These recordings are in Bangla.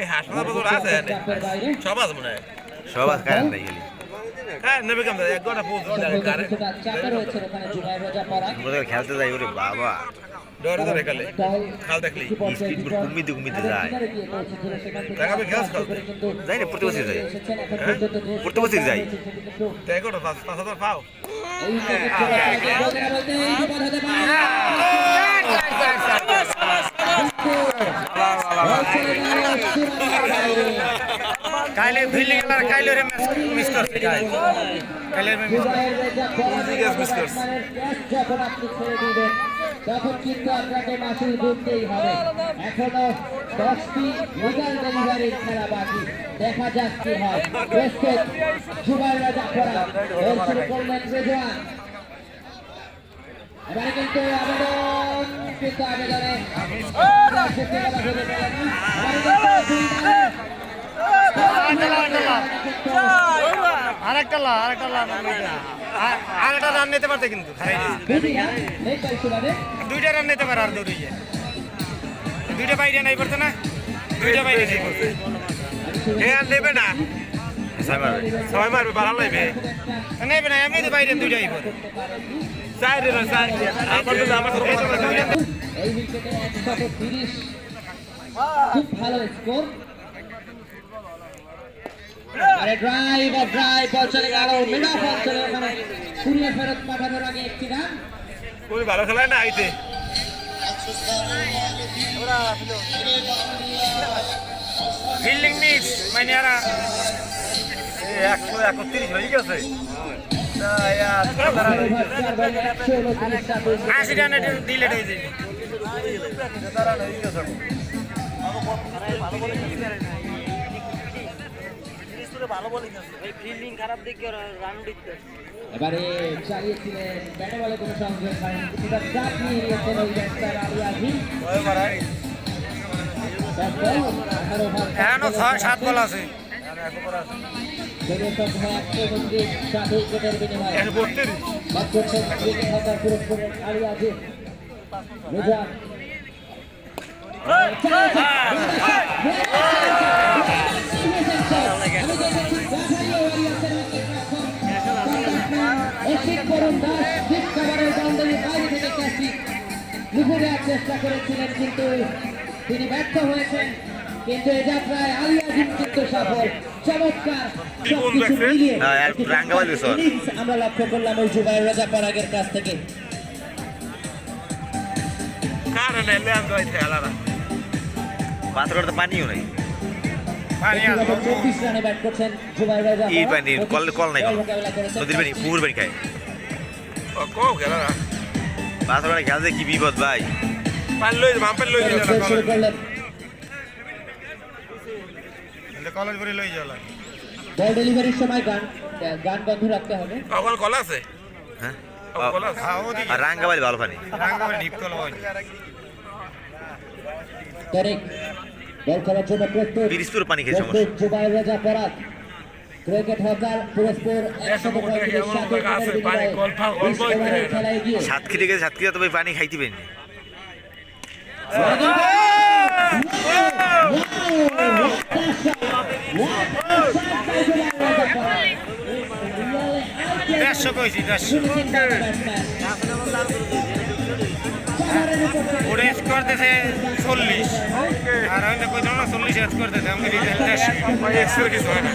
এই হাসপাতাল বদল আছে সব আছে মনে হয়। সব আজ কারেন্ট নাই গেলি হ্যাঁ খেলতে যাই ওরে বাবা। ডরে ধরে কালে খাল দেখলি। স্পিড বিজয় কুমিতে কুমিতে যায়। দেখাবে খেয়াল আস্তে যাই না, প্রতি বছর যাই। হ্যাঁ? প্রতি বছর যাই। দেখো পাঁচ পাঁচ হাজার পাও এই উইকেটে চলে আসে, বলতে না বলতে এই যে বাধা দেবে। বল চলে গেল সীমানার বাইরে। কাইলে ফিল্ডিং খেলার কাইলে রে মিস করছে কাইলে Yes, মতো Miskers. ব্যাটসম্যানের যখন আপনি ছেড়ে দিবেন, তখন কিন্তু আপনাকে মাসুল গুনতেই হবে এখনও দশটি লিগাল ডেলিভারির খেলা বাকি দেখা যাক কি হয় প্রস্তুত রাজা শুরু করলেন রেজওয়ান এবারে কিন্তু আবেদন আবেদনে আরেকটা লা আরেকটা লা আরেকটা রান নিতে পারতে কিন্তু রানে। দুইটা রান নিতে পারে আর দৌড়িয়ে দুইটা বাইরে নাই পড়ছে না। দুইটা বাইরে নাই আর নেবে না সাই মারবে। সবাই মারবে বাড়াল নেবে খুব ভালো স্কোর আরে ড্রাইভ আর ড্রাইভ বল চলে গেল। মিড অফ বল চলে ওখানে কুড়িয়ে ফেরত পাঠানোর আগে একটি রান খুবই ভালো খেলায় না আইতে? ফিল্ডিং মিস মানে একশো একত্রিশ হয়ে গেছে। ওভার চার বলে একশো উনত্রিশ রান হয়েছে। আশি রান ডিলেট এবারে চালিয়েছিলেন ব্যাটে বলে কোনো সংযোগ হয়নি কিছুটা চাপ নিয়ে নিয়েছেন ওই batsman Ali Azim bat ball, আঠারো ওভার এখনও ছয় সাত বল আছে। চেষ্টা করেছিলেন কিন্তু তিনি ব্যর্থ হয়েছেন কিন্তু এ যাত্রায় সফল চমৎকার। আমরা লক্ষ্য করলাম ওই জুবাইর রাজা পরাগের কাছ থেকে। কারণ আমি তো পানিও নাই। পানি এই পানি, কল কল নাই নদীর পানি পুকুর পানি খায়। কম খেলারা পাথর পানি কি বিপদ ভাই। পান লই যাবে আমি লই কলেজ করে লই যাওয়া বল ডেলিভারির সময় গান গান বন্ধ রাখতে হবে। কলা আছে? হ্যাঁ? আছে। হ্যাঁ আর রাঙ্গাবালি ভালো পানি রাঙ্গাবাড়ি ডিপ কল হয় তারেক বল করার জন্য প্রস্তুত। পানি খেয়ে সমস্যা। জুবাইর রাজা পরাগ। ক্রিকেট হকার পুরস্কার একশো এমন জায়গা আছে, পানি গেছে পানি খাইতে পারিনি। দেড়শো কইছি দেড়শো। ওটা স্কোর দিয়েছে চল্লিশ। আর আমি কই না চল্লিশ স্কোর দিয়েছে আমি দেড়শো। কিছু হয় না।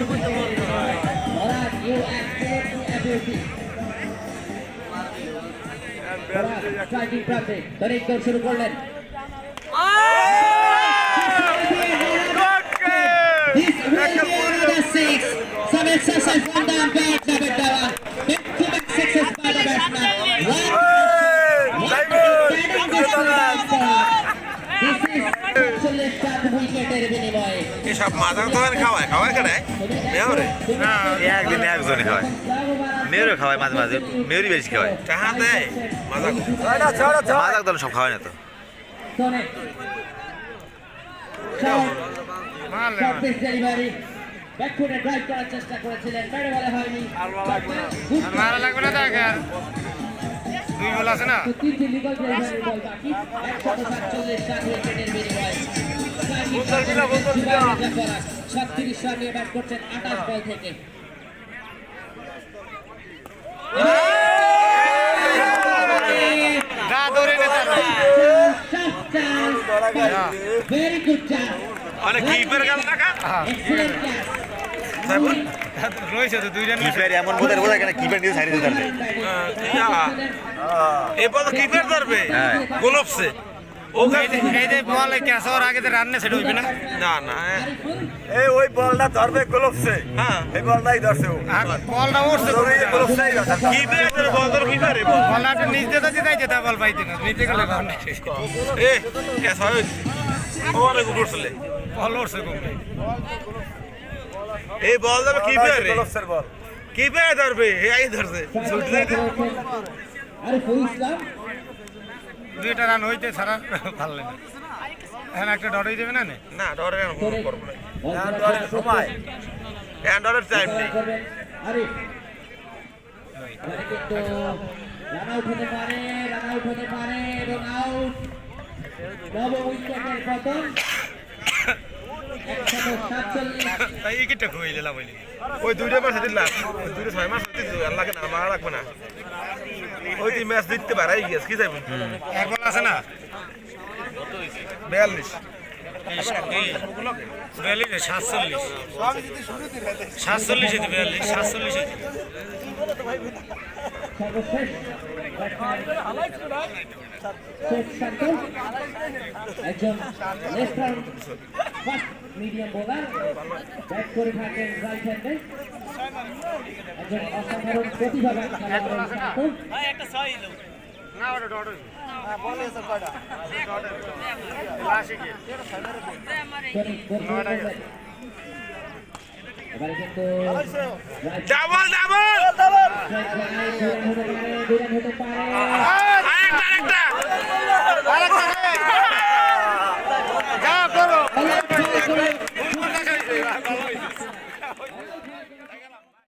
শুরু করলেন। Exercise from the umpire, David Dhawan. Back-to-back sixes by the batsman. To। এসব মাথা তো খাওয়ায় খাওয়ায় কেন মেয়রে না একদিন একজনে খাওয়ায় মেয়েরও খাওয়ায় মাঝে মাঝে মেয়েরই বেশি খাওয়ায় টাহা দেয় মাথা মাঝে একদম সব খাওয়ায় না তো. ব্যাকফুটে ড্রাইভ করার চেষ্টা করেছিলেন ব্যাটে বলে হয়নি। মারা লাগবে না দেখ দুই বল আছে না? তিনটি লিগাল ডেলিভারি বল বাকি। একশত সাতচল্লিশ রান উইকেটের বিনিময়ে। ছত্রিশ রান নিয়ে ব্যাট করছেন আঠাশ বল থেকে। গেল না কা এক্সেলেন্ট চান্স রয়েছে তো দুইটা নিয়ে কিপার এমন বোধ কেন কিপার দিয়ে সাইড পারবে এরপর তো কিপের ধরবে হ্যাঁ। গোলপসে। ও এই বল ক্যাচ হওয়ার আগে যে রান নেই সেটা হইবে না না না এই ওই বলটা ধরবে হ্যাঁ এই ধরছে হয় রে ধরবে এই দুইটা রান হইতে ছাড়া না। এখন একটা ডট হয়ে যাবে না না? ডরে কেন করব না হ্যাঁ, সময়। টাইম নেই। রান আউট হতে পারে রান আউট হতে পারে এবং আউট নব উইকেটের পতন। একশো সাতচল্লিশ তাই উইকেটটা খুঁয়ে দিলাম বলি ওই দুইটা ম্যাচ দিলাম ওই দুইটা ছয় মাস দিতে আল্লাহকে না মারা রাখবে না। ওই তিন ম্যাচ দিতে পারে গেছ কি এক বল আছে না? বিয়াল্লিশ। বিয়াল্লিশ সাতচল্লিশ। সাতচল্লিশ বিয়াল্লিশ সাতচল্লিশ একজন ফার্স্ট মিডিয়াম বোলার ব্যাট করে থাকেন রাইট হ্যান্ডে একজন অসাধারণ প্রতিভাবান right ডাবল ডাবল